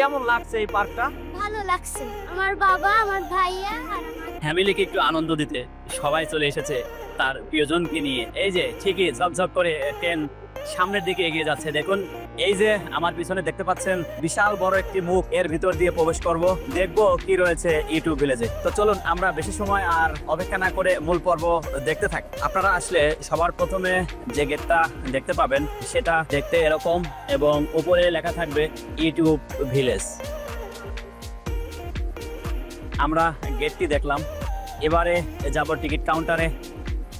কেমন লাগছে এই পার্কটা? ভালো লাগছে। আমার বাবা আমার ভাইয়া আর কে ফ্যামিলিকে একটু আনন্দ দিতে সবাই চলে এসেছে তার প্রিয়জনকে নিয়ে। এই যে ঠিকই ঝপঝপ করে ট্রেন সামনের দিকে এগিয়ে যাচ্ছে। দেখুন, এই যে আমার পিছনে দেখতে পাচ্ছেন, বিশাল বড় একটি মুখ। এর ভিতর দিয়ে প্রবেশ করব। দেখব কি রয়েছে ইউটিউব ভিলেজে তো চলুন, আমরা বেশি সময় আর অপেক্ষা না করে মূল পর্ব দেখতে থাকি। আপনারা আসলে সবার প্রথমে যে গেটটা দেখতে পাবেন, সেটা দেখতে এরকম এবং উপরে লেখা থাকবে ইউটিউব ভিলেজ আমরা গেটটি দেখলাম। এবারে যাব টিকিট কাউন্টারে।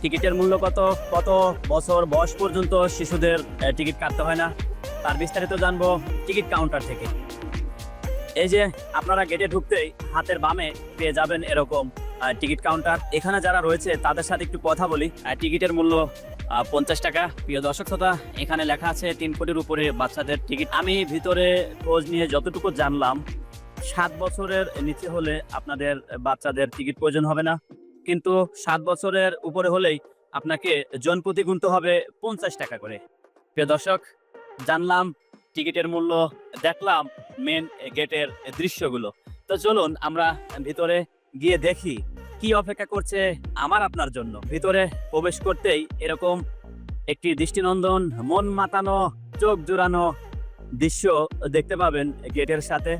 টিকিটের মূল্য কত? কত বছর বয়স পর্যন্ত শিশুদের টিকিট কাটতে হয় না? তার বিস্তারিত জানব টিকিট কাউন্টার থেকে। এই যে আপনারা গেটে ঢুকতেই হাতের বামে পেয়ে যাবেন এরকম টিকিট কাউন্টার। এখানে যারা রয়েছে, তাদের সাথে একটু কথা বলি। টিকিটের মূল্য পঞ্চাশ টাকা। প্রিয় দর্শক শ্রোতা, এখানে লেখা আছে, তিন কোটির উপরে বাচ্চাদের টিকিট। আমি ভিতরে খোঁজ নিয়ে যতটুকু জানলাম, সাত বছরের নিচে হলে আপনাদের বাচ্চাদের টিকিট প্রয়োজন হবে না। কিন্তু সাত বছরের উপরে হলেই আপনাকে জনপ্রতি গুনতে হবে পঞ্চাশ টাকা করে। প্রিয় দর্শক, জানলাম, টিকিটের মূল্য, দেখলাম মেন গেটের দৃশ্যগুলো। তো চলুন আমরা ভিতরে গিয়ে দেখি কি অপেক্ষা করছে আমার আপনার জন্য। ভিতরে প্রবেশ করতেই এরকম একটি দৃষ্টিনন্দন, মন মাতানো, চোখ জুড়ানো দৃশ্য দেখতে পাবেন গেটের সাথে।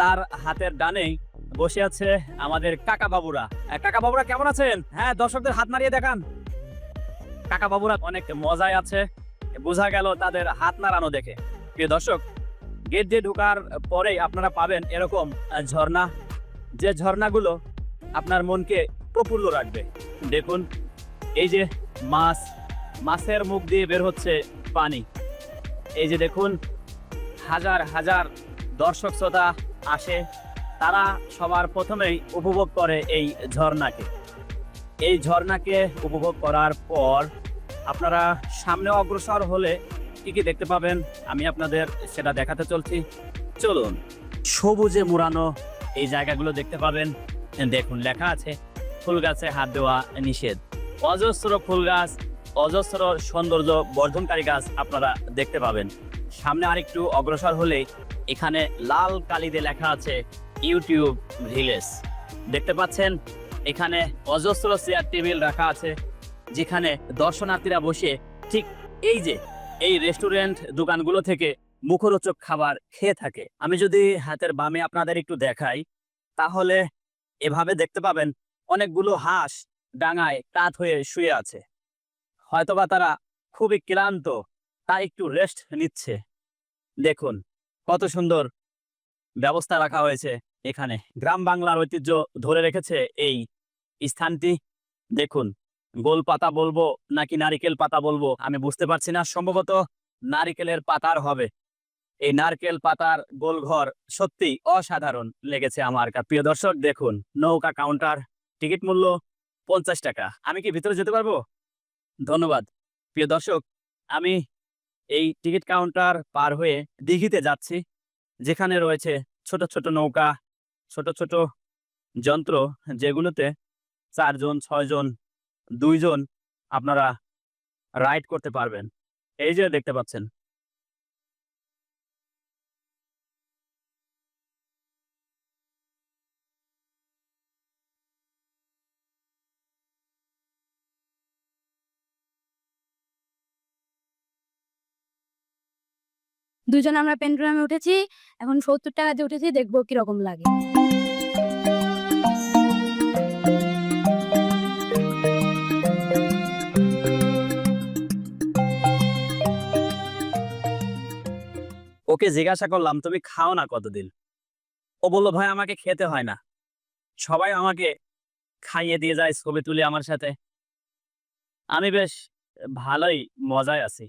তার হাতের ডানেই বসে আছে আমাদের কাকা বাবুরা। কাকা বাবুরা কেমন আছেন? হ্যাঁ দর্শকদের হাত নাড়িয়ে দেখান। কাকা বাবুরা অনেক মজায় আছে। বোঝা গেল তাদের হাত নাড়ানো দেখে। প্রিয় দর্শক, গেট দিয়ে ঢোকার পরেই আপনারা পাবেন এরকম ঝর্ণা। যে ঝর্ণাগুলো আপনার মনকে প্রফুল্ল রাখবে। দেখুন, এই যে মাছ, মাছের মুখ দিয়ে বের হচ্ছে পানি। এই যে দেখুন, হাজার হাজার দর্শক শ্রোতা আসে। তারা সবার প্রথমেই উপভোগ করে এই ঝর্ণাকে। এই ঝর্ণাকে উপভোগ করার পর আপনারা সামনে অগ্রসর হলে কি কি দেখতে পাবেন আমি আপনাদের সেটা দেখাতে চলছি। চলুন, সবুজে মোড়ানো এই জায়গাগুলো দেখতে পাবেন। দেখুন, লেখা আছে, ফুল গাছে হাত দেওয়া নিষেধ। অজস্র ফুল গাছ, অজস্র সৌন্দর্য বর্ধনকারী গাছ আপনারা দেখতে পাবেন। সামনে আরেকটু অগ্রসর হলে এখানে লাল কালিতে লেখা আছে ইউটিউব ভিলেজ দেখতে পাচ্ছেন, এখানে অজস্র চেয়ার টেবিল রাখা আছে, যেখানে দর্শনার্থীরা বসে ঠিক এই যে, এই রেস্টুরেন্ট দোকানগুলো থেকে মুখরোচক খাবার খেয়ে থাকে। আমি যদি হাতের বামে আপনাদের একটু দেখাই, তাহলে এভাবে দেখতে পাবেন অনেকগুলো হাঁস ডাঙায় কাত হয়ে শুয়ে আছে। হয়তোবা তারা খুবই ক্লান্ত, তাই একটু রেস্ট নিচ্ছে। দেখুন, কত সুন্দর ব্যবস্থা রাখা হয়েছে। এখানে গ্রাম বাংলার ঐতিহ্য ধরে রেখেছে এই স্থানটি। দেখুন, গোল পাতা বলব নাকি নারিকেল পাতা বলব আমি বুঝতে পারছি না। সম্ভবত নারিকেলের পাতার হবে। এই নারকেল পাতার গোল ঘর সত্যি অসাধারণ লেগেছে আমার কা- প্রিয় দর্শক, দেখুন, নৌকা কাউন্টার, টিকিট মূল্য পঞ্চাশ টাকা। আমি কি ভিতরে যেতে পারব? ধন্যবাদ। প্রিয় দর্শক, আমি এই টিকিট কাউন্টার পার হয়ে দিঘিতে যাচ্ছি, যেখানে রয়েছে ছোট ছোট নৌকা ছোট ছোট যন্ত্র যেগুলোতে চারজন, ছয়জন, দুইজন আপনারা রাইড করতে পারবেন। এই যে দেখতে পাচ্ছেন। দুজন আমরা পেন্টুরামে উঠেছি, এখন সত্তর টাকা দিয়ে উঠেছি, দেখব কীরকম লাগে। ওকে জিজ্ঞাসা করলাম, তুমি খাও না কতদিন? ও বলল, ভাই, আমাকে খেতে হয় না। সবাই আমাকে খাইয়ে দিয়ে যায়, ছবি তুলে আমার সাথে। আমি বেশ ভালোই মজায় আছি।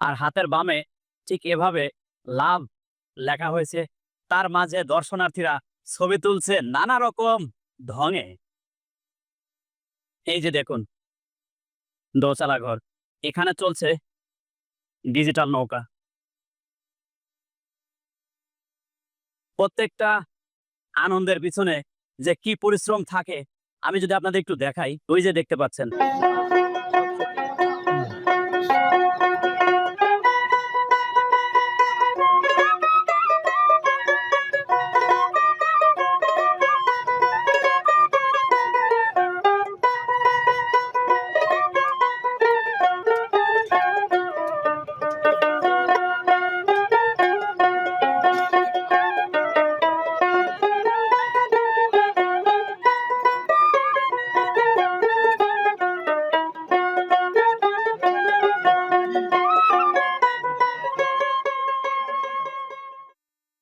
আর হাতের বামে ঠিক এভাবে লাভ লেখা হয়েছে। তার মাঝে দর্শনার্থীরা ছবি তুলছে নানা রকম ঢঙে। এই যে দেখুন দোচালা ঘর। এখানে চলছে ডিজিটাল নৌকা। প্রত্যেকটা আনন্দের পিছনে যে কি পরিশ্রম থাকে, আমি যদি আপনাদের একটু দেখাই, ওই যে দেখতে পাচ্ছেন।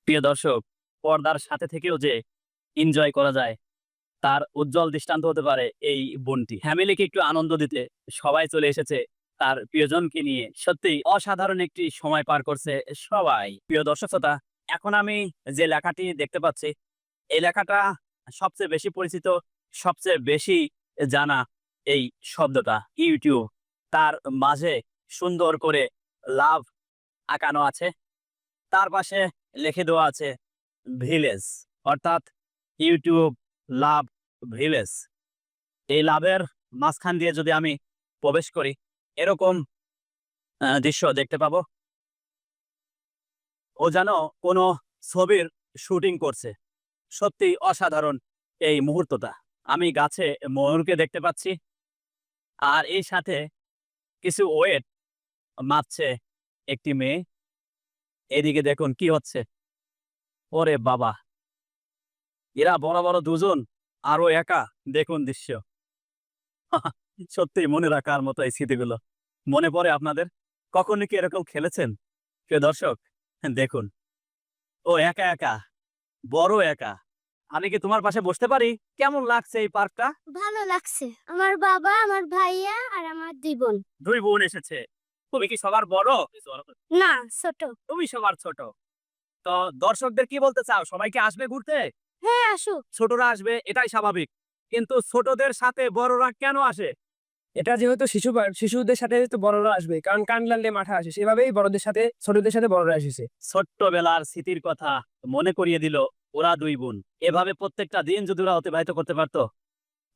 প্রিয় দর্শক, পর্দার সাথে থেকেও যে এনজয় করা যায়, তার উজ্জ্বল দৃষ্টান্ত হতে পারে এই বনটি। ফ্যামিলিকে একটু আনন্দ দিতে সবাই চলে এসেছে তার প্রিয়জনকে নিয়ে। সত্যি অসাধারণ একটি সময় পার করছে সবাই। প্রিয় দর্শক শ্রোতা, এখন আমি যে লেখাটি দেখতে পাচ্ছি, এই লেখাটা সবচেয়ে বেশি পরিচিত, সবচেয়ে বেশি জানা এই শব্দটা, ইউটিউব। তার মাঝে সুন্দর করে লাভ আঁকানো আছে। তার পাশে লিখে দেওয়া আছে ভিলেজ, অর্থাৎ ইউটিউব লাভ ভিলেজ। এই লাভের মাঝখান দিয়ে যদি আমি প্রবেশ করি, এরকম দৃশ্য দেখতে পাবো। ও যেন কোনো ছবির শুটিং করছে। সত্যি অসাধারণ এই মুহূর্তটা। আমি গাছে ময়ূরকে দেখতে পাচ্ছি, আর এই সাথে কিছু ওয়েট মাপছে একটি মেয়ে। এদিকে দেখুন কি হচ্ছে। ওরে বাবা। এরা বড় বড় দুজন আরও একা। দেখুন দৃশ্য। সত্যি মনে রাখার মতো এই স্মৃতিগুলো। মনে পড়ে আপনাদের? কখনো কি এরকম খেলেছেন? প্রিয় দর্শক দেখুন। ও একা একা বড় একা। আমি কি তোমার পাশে বসতে পারি? কেমন লাগছে এই পার্কটা? ভালো লাগছে। আমার বাবা আমার ভাইয়া আর আমার দুই বোন। দুই বোন এসেছে। তুমি কি সবার বড়? না ছোট। তুমি সবার ছোট। তো দর্শকদের কি বলতে চাও? সবাই কি আসবে ঘুরতে? হ্যাঁ আসুক। ছোটরা আসবে এটাই স্বাভাবিক। কিন্তু ছোটদের সাথে বড়রা কেন আসে? এটা যেহেতু শিশু শিশুদের সাথে তো বড়রা আসবে কারণ কানলালে মাঠা আসে সেভাবেই বড়দের সাথে ছোটদের সাথে বড়রা এসেছে। ছোট্টবেলার স্মৃতির কথা মনে করিয়ে দিল ওরা দুই বোন। এভাবে প্রত্যেকটা দিন যদি ওরা অতিবাহিত করতে পারতো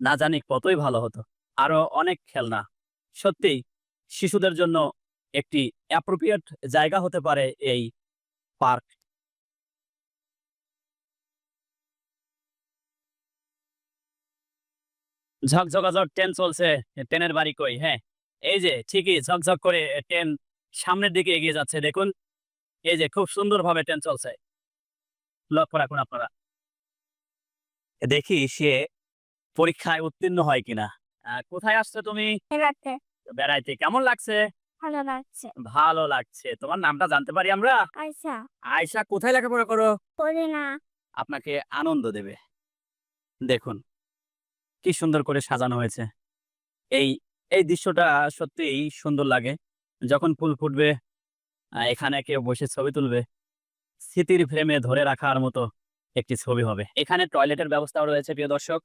না জানি কতই ভালো হতো। আরও অনেক খেলনা। সত্যি শিশুদের জন্য একটি অ্যাপ্রোপ্রিয়েট জায়গা হতে পারে এই পার্ক ঝকঝকাঝক ট্রেন চলছে ট্রেনের বাড়ি কই হ্যাঁ। এই যে ঠিকই ঝকঝক করে ট্রেন সামনের দিকে এগিয়ে যাচ্ছে দেখুন। এই যে খুব সুন্দরভাবে ট্রেন চলছে। লক্ষ্য রাখুন আপনারা। দেখি সে পরীক্ষায় উত্তীর্ণ হয় কিনা। কোথায় আসছো তুমি? বেড়াইতে। কেমন লাগছে? ভালো লাগছে। ভালো লাগছে। তোমার নামটা জানতে পারি আমরা? আচ্ছা আয়সা কোথায় লেখাপড়া করো? পড়ে না আপনাকে আনন্দ দেবে। দেখুন কি সুন্দর করে সাজানো হয়েছে। এই এই দৃশ্যটা সত্যিই সুন্দর লাগে। যখন ফুল ফুটবে এখানে কেউ বসে ছবি তুলবে স্মৃতির ফ্রেমে ধরে রাখার মতো একটি ছবি হবে। এখানে টয়লেটের ব্যবস্থাও রয়েছে প্রিয় দর্শক।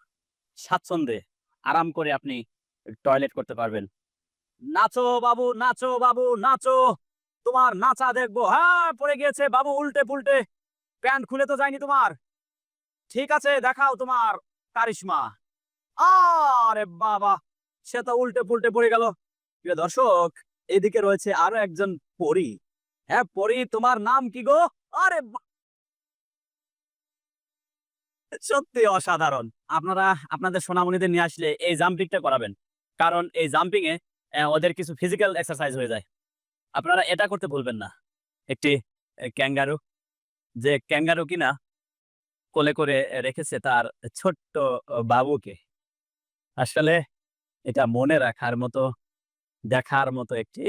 স্বাচ্ছন্দ্যে আরাম করে আপনি টয়লেট করতে পারবেন। নাচো বাবু নাচো বাবু, নাচো। তোমার নাচা দেখব। হ্যাঁ পড়ে গিয়েছে বাবু, উল্টে পুল্টে। প্যান্ট খুলে তো যায়নি তোমার। ঠিক আছে, দেখাও তোমার কারিশমা। আরে বাবা, সে তো উল্টে পুল্টে পড়ে গেল। প্রিয় দর্শক, এদিকে রয়েছে আরও একজন পরি। হ্যাঁ পরী, তোমার নাম কি গো? আরে সত্যি অসাধারণ। আপনারা, আপনাদের সোনামণিদের নিয়ে আসলে এই জাম্পিংটা করাবেন। কারণ এই জাম্পিং এ ওদের কিছু ফিজিক্যাল এক্সারসাইজ হয়ে যায়। আপনারা এটা করতে ভুলবেন না। একটি ক্যাঙ্গারু, যে ক্যাঙ্গারু কিনা কোলে করে রেখেছে তার ছোট্ট বাবুকে। আসলে এটা মনে রাখার মতো, দেখার মতো একটি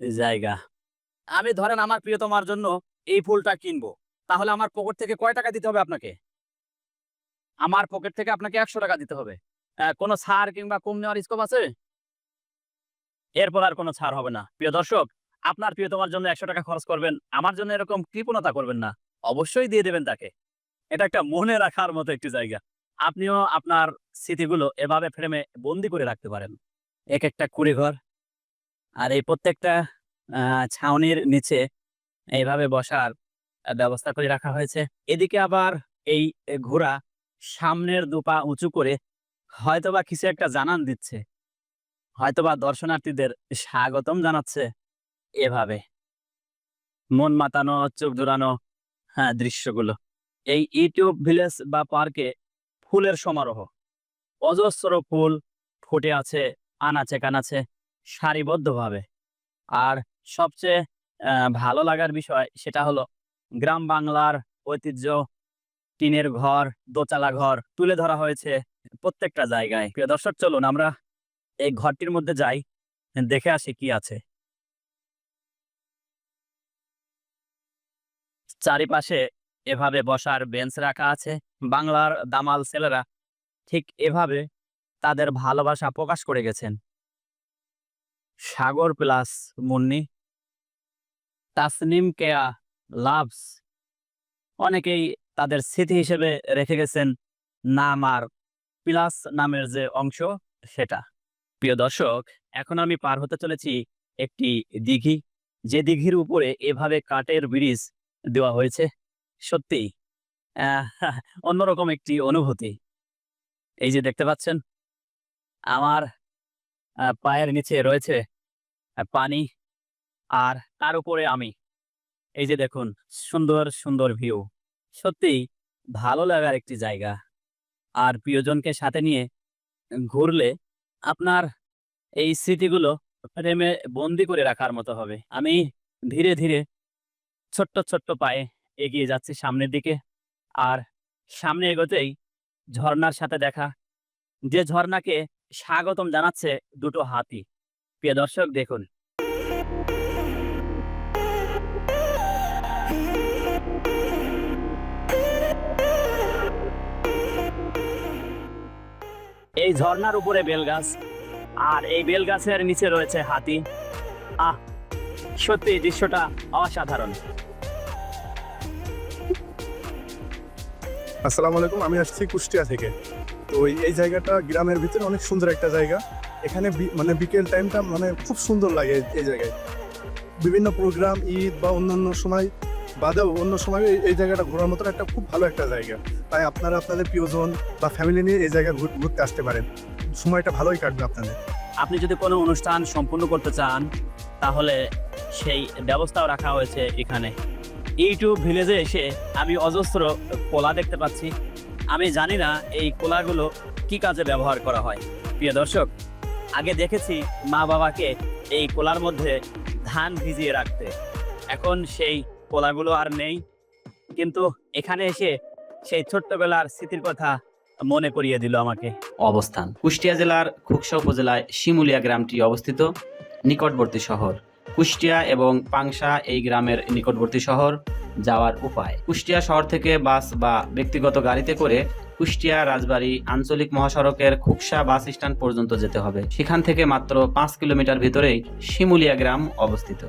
জায়গা। আমি ধরেন আমার প্রিয়তমার জন্য এই ফুলটা কিনবো। তাহলে আমার পকেট থেকে কয় টাকা দিতে হবে আপনাকে? আমার পকেট থেকে আপনাকে একশো টাকা দিতে হবে। কোনো সার কিংবা কম নেওয়ার স্কোপ আছে? এরপর আর কোনো ছাড় হবে না। প্রিয় দর্শক, আপনার প্রিয় তোমার জন্য একশো টাকা খরচ করবেন, আমার জন্য এরকম কৃপণতা করবেন না। অবশ্যই দিয়ে দেবেন তাকে। এটা একটা মনে রাখার মতো একটি জায়গা। আপনিও আপনার স্মৃতিগুলো এভাবে ফ্রেমে বন্দি করে রাখতে পারেন। এক একটা কুড়ি ঘর আর এই প্রত্যেকটা ছাউনির নিচে এইভাবে বসার ব্যবস্থা করে রাখা হয়েছে। এদিকে আবার এই ঘোড়া সামনের দুপা উঁচু করে হয়তোবা কিছু একটা জানান দিচ্ছে। হয়তোবা দর্শনার্থীদের স্বাগতম জানাচ্ছে এভাবে। মন মাতানো, চোখ জোড়ানো হ্যাঁ দৃশ্যগুলো। এই ইউটিউব ভিলেজ বা পার্কে ফুলের সমারোহ। অজস্র ফুল ফুটে আছে, আনাচে কানাচে, সারিবদ্ধভাবে। আর সবচেয়ে ভালো লাগার বিষয় সেটা হলো গ্রাম বাংলার ঐতিহ্য। টিনের ঘর দোচালা ঘর তুলে ধরা হয়েছে প্রত্যেকটা জায়গায়। প্রিয় দর্শক, চলুন আমরা এই ঘরটির মধ্যে যাই, দেখে আসি কি আছে। চারিপাশে এভাবে বসার বেঞ্চ রাখা আছে, বাংলার দামাল ছেলেরা ঠিক এভাবে তাদের ভালোবাসা প্রকাশ করে গেছেন। সাগর প্লাস মুন্নি, তাসনিম কেয়া লাভস, অনেকেই তাদের স্মৃতি হিসেবে রেখে গেছেন, নাম আর প্লাস নামের যে অংশ সেটা। প্রিয় দর্শক, এখন আমি পার হতে চলেছি একটি দিঘি। যে দিঘির উপরে এভাবে কাঠের ব্রিজ দেওয়া হয়েছে, সত্যি অন্যরকম একটি অনুভূতি। এই যে দেখতে পাচ্ছেন, আমার পায়ের নিচে রয়েছে পানি, আর তার উপরে আমি। এই যে দেখুন, সুন্দর সুন্দর ভিউ। সত্যি, ভালো লাগার একটি জায়গা। আর প্রিয়জনকে সাথে নিয়ে ঘুরলে আপনার এই স্মৃতিগুলো প্রেমে বন্দি করে রাখার মতো হবে। আমি ধীরে ধীরে ছোট্ট ছোট্ট পায়ে এগিয়ে যাচ্ছি সামনের দিকে আর সামনে এগোতেই ঝর্নার সাথে দেখা। যে ঝর্ণাকে স্বাগতম জানাচ্ছে দুটো হাতি। প্রিয় দর্শক, দেখুন। এই ঝর্ণার উপরে বেলগাছ। আর এই বেলগাছের নিচে রয়েছে হাতি। আহ, সত্যি দৃশ্যটা অসাধারণ। আসসালামু আলাইকুম, আমি আসছি কুষ্টিয়া থেকে। তো এই- জায়গাটা গ্রামের ভিতরে অনেক সুন্দর একটা জায়গা। এখানে মানে বিকেল টাইমটা মানে খুব সুন্দর লাগে এই জায়গায়। বিভিন্ন প্রোগ্রাম ঈদ বা অন্যান্য সময় বাদেও অন্য সময় এই- জায়গাটা ঘোরার মতো একটা খুব ভালো একটা জায়গা। তাই আপনারা আপনাদের প্রিয়জন বা ফ্যামিলি নিয়ে এই জায়গায় ঘুর- ঘুরতে আসতে পারেন। সময়টা ভালোই কাটবে আপনাদের। আপনি যদি কোনো অনুষ্ঠান সম্পূর্ণ করতে চান, তাহলে সেই ব্যবস্থাও রাখা হয়েছে এখানে। ইউটিউব ভিলেজে এসে আমি অজস্র কোলা দেখতে পাচ্ছি। আমি জানি না এই কোলাগুলো কি কাজে ব্যবহার করা হয়। প্রিয় দর্শক, আগে দেখেছি মা বাবাকে এই কোলার মধ্যে ধান ভিজিয়ে রাখতে। এখন সেই কোলাগুলো আর নেই। কিন্তু এখানে এসে সেই ছোট্টবেলার স্মৃতির কথা মনে করিয়ে দিল আমাকে। অবস্থান। কুষ্টিয়া জেলার খুকসা উপজেলায় শিমুলিয়া গ্রামটি অবস্থিত নিকটবর্তী শহর। কুষ্টিয়া এবং পাংশা এই গ্রামের নিকটবর্তী শহর যাওয়ার উপায়। কুষ্টিয়া শহর থেকে বাস বা ব্যক্তিগত গাড়িতে করে কুষ্টিয়া রাজবাড়ী আঞ্চলিক মহাসড়কের খুকসা বাস স্ট্যান্ড পর্যন্ত যেতে হবে। সেখান থেকে মাত্র পাঁচ কিলোমিটার ভিতরেই শিমুলিয়া গ্রাম অবস্থিত।